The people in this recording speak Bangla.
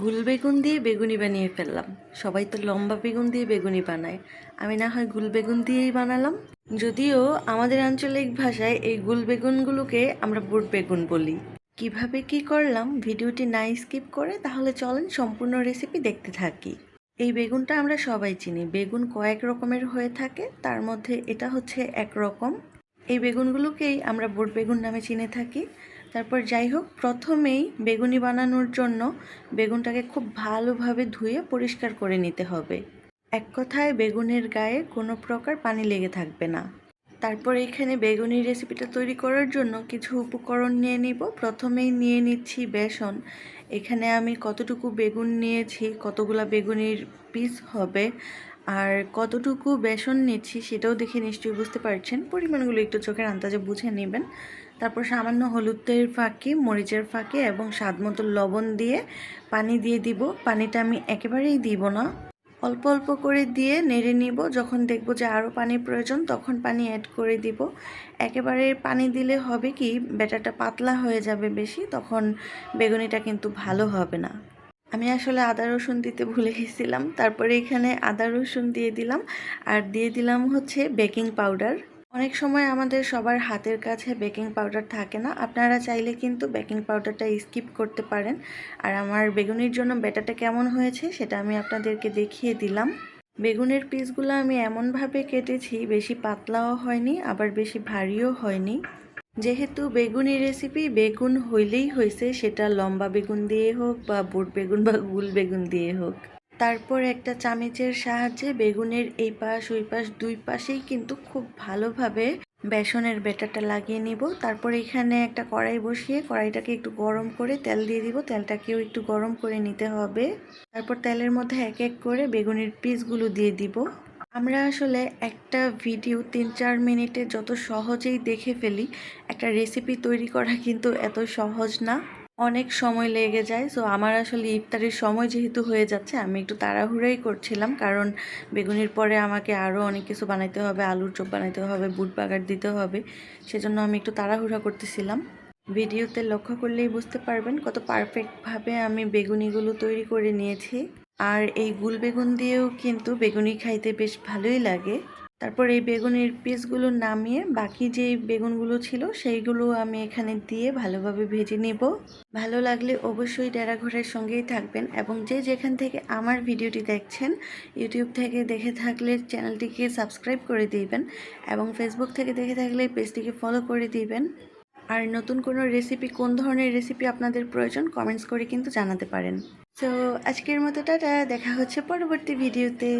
গুল বেগুন দিয়ে বেগুনি বানিয়ে ফেললাম। সবাই তো লম্বা বেগুন দিয়ে বেগুনি বানায়। আমি না হয় গুল বেগুন দিয়েই বানালাম। যদিও আমাদের আঞ্চলিক ভাষায় এই গুল বেগুনগুলোকে আমরা বুট বেগুন বলি। কীভাবে কি করলাম? ভিডিওটি না স্কিপ করে তাহলে চলেন সম্পূর্ণ রেসিপি দেখতে থাকি। এই বেগুনটা আমরা সবাই চিনি। বেগুন কয়েক রকমের হয়ে থাকে। তার মধ্যে এটা হচ্ছে এক রকম। এই বেগুনগুলোকেই আমরা বুট বেগুন নামে চিনে থাকি। তারপর যাই হোক প্রথমেই বেগুনি বানানোর জন্য বেগুনটাকে খুব ভালোভাবে ধুয়ে পরিষ্কার করে নিতে হবে। এক কথায় বেগুনের গায়ে কোনো প্রকার পানি লেগে থাকবে না। তারপর এখানে বেগুনি রেসিপিটা তৈরি করার জন্য কিছু উপকরণ নিয়ে নিব। প্রথমেই নিয়ে নিচ্ছি বেসন। এখানে আমি কতটুকু বেগুন নিয়েছি, কতগুলা বেগুনির পিস হবে আর কতটুকু বেসন নিচ্ছি সেটাও দেখে নিশ্চয়ই বুঝতে পারছেন। পরিমাণগুলো একটু চোখের আন্দাজে বুঝে নেবেন। তারপর সামান্য হলুদের ফাঁকে, মরিচের ফাঁকে এবং স্বাদ মতো লবণ দিয়ে পানি দিয়ে দিব। পানিটা আমি একেবারেই দিব না। অল্প অল্প করে দিয়ে নেড়ে নিব। যখন দেখব যে আরও পানির প্রয়োজন, তখন পানি অ্যাড করে দিব। একেবারে পানি দিলে হবে কি, ব্যাটারটা পাতলা হয়ে যাবে বেশি, তখন বেগুনিটা কিন্তু ভালো হবে না। আমি আসলে আদা রসুন দিতে ভুলে গেছিলাম। তারপরে এখানে আদা রসুন দিয়ে দিলাম। আর দিয়ে দিলাম হচ্ছে বেকিং পাউডার। অনেক সময় আমাদের সবার হাতের কাছে বেকিং পাউডার থাকে না। আপনারা চাইলে কিন্তু বেকিং পাউডারটা স্কিপ করতে পারেন। আর আমার বেগুনির জন্য ব্যাটারটা কেমন হয়েছে সেটা আমি আপনাদেরকে দেখিয়ে দিলাম। বেগুনের পিসগুলো আমি এমনভাবে কেটেছি, বেশি পাতলাও হয়নি, আবার বেশি ভারীও হয়নি। যেহেতু বেগুনি রেসিপি বেগুন হইলেই হয়েছে সেটা লম্বা বেগুন দিয়ে হোক বা বুট বেগুন বা গুল বেগুন দিয়ে হোক। তারপর একটা চামিচের সাহায্যে বেগুনের এই পাশ, ওই পাশ, দুই পাশেই কিন্তু খুব ভালোভাবে বেসনের ব্যাটারটা লাগিয়ে নিব। তারপর এখানে একটা কড়াই বসিয়ে কড়াইটাকে একটু গরম করে তেল দিয়ে দিব। তেলটাকেও একটু গরম করে নিতে হবে। তারপর তেলের মধ্যে এক এক করে বেগুনের পিসগুলো দিয়ে দিব। আমরা আসলে একটা ভিডিও তিন, চার মিনিটে যত সহজেই দেখে ফেলি, একটা রেসিপি তৈরি করা কিন্তু এত সহজ না। অনেক সময় লেগে যায় সো আমার আসলে ইফতারের সময় যেহেতু হয়ে যাচ্ছে, আমি একটু তাড়াহুড়াই করছিলাম, কারণ বেগুনির পরে আমাকে আরও অনেক কিছু বানাইতে হবে, আলুর চপ বানাইতে হবে, বুট বাগার দিতে হবে, সেজন্য আমি একটু তাড়াহুড়া করতেছিলাম। ভিডিওতে লক্ষ্য করলেই বুঝতে পারবেন কত পারফেক্টভাবে আমি বেগুনিগুলো তৈরি করে নিয়েছি। আর এই গুল বেগুন দিয়েও কিন্তু বেগুনি খাইতে বেশ ভালোই লাগে। তারপর এই বেগুনের পিসগুলো নামিয়ে বাকি যে বেগুনগুলো ছিল, সেইগুলো আমি এখানে দিয়ে ভালোভাবে ভেজে নেব। ভালো লাগলে অবশ্যই ডেরাঘরের সঙ্গেই থাকবেন এবং যে যেখান থেকে আমার ভিডিওটি দেখছেন, ইউটিউব থেকে দেখে থাকলে চ্যানেলটিকে সাবস্ক্রাইব করে দিবেন এবং ফেসবুক থেকে দেখে থাকলে পেজটিকে ফলো করে দিবেন। আর নতুন কোনো রেসিপি কোন ধরনের রেসিপি আপনাদের প্রয়োজন কমেন্টস করে কিন্তু জানাতে পারেন। তো আজকের মতো টাটা, দেখা হচ্ছে পরবর্তী ভিডিওতে